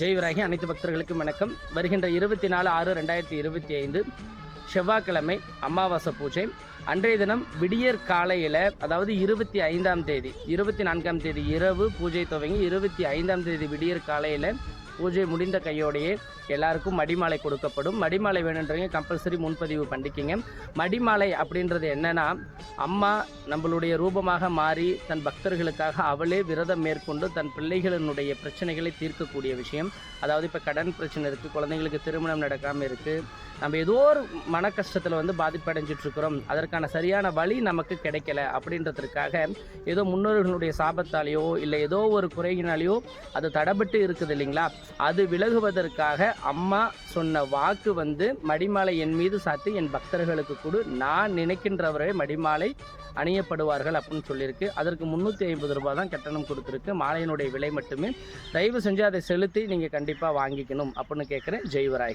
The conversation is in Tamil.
ஜெய்வராகி அனைத்து பக்தர்களுக்கும் வணக்கம். வருகின்ற இருபத்தி நாலு ஆறு ரெண்டாயிரத்தி இருபத்தி ஐந்து செவ்வாய்க்கிழமை அமாவாசை பூஜை. அன்றைய தினம் விடியற் காலையில் அதாவது இருபத்தி ஐந்தாம் தேதி இருபத்தி நான்காம் தேதி இரவு பூஜை துவங்கி இருபத்தி ஐந்தாம் தேதி விடியற் காலையில் பூஜை முடிந்த கையோடையே எல்லாருக்கும் மடிமாலை கொடுக்கப்படும். மடிமாலை வேணுன்றவங்க கம்பல்சரி முன்பதிவு பண்ணிக்கிங்க. மடிமாலை அப்படின்றது என்னன்னா அம்மா நம்மளுடைய ரூபமாக மாறி தன் பக்தர்களுக்காக அவளே விரதம் மேற்கொண்டு தன் பிள்ளைகளினுடைய பிரச்சனைகளை தீர்க்கக்கூடிய விஷயம். அதாவது இப்போ கடன் பிரச்சனை இருக்குது குழந்தைங்களுக்கு திருமணம் நடக்காமல் இருக்குது நம்ம ஏதோ ஒரு மன கஷ்டத்தில் வந்து பாதிப்படைஞ்சிட்டு இருக்கிறோம் அதற்கான சரியான வழி நமக்கு கிடைக்கல அப்படின்றதுக்காக ஏதோ முன்னோர்களுடைய சாபத்தாலேயோ இல்லை ஏதோ ஒரு குறையினாலேயோ அது தடபட்டு இருக்குது இல்லைங்களா? அது விலகுவதற்காக அம்மா சொன்ன வாக்கு வந்து மடிமாலை என் மீது சாத்தி என் பக்தர்களுக்கு கொடு. நான் நினைக்கின்றவரே மடிமாலை அணியப்படுவார்கள் அப்படின்னு சொல்லியிருக்கு. அதற்கு முந்நூற்றி ஐம்பது ரூபாய் தான் கட்டணம் கொடுத்துருக்கு. மாலையினுடைய விலை மட்டுமே. தயவு செஞ்சு அதை செலுத்தி நீங்கள் கண்டிப்பாக வாங்கிக்கணும் அப்படின்னு கேட்குறேன் ஜெய்வராகி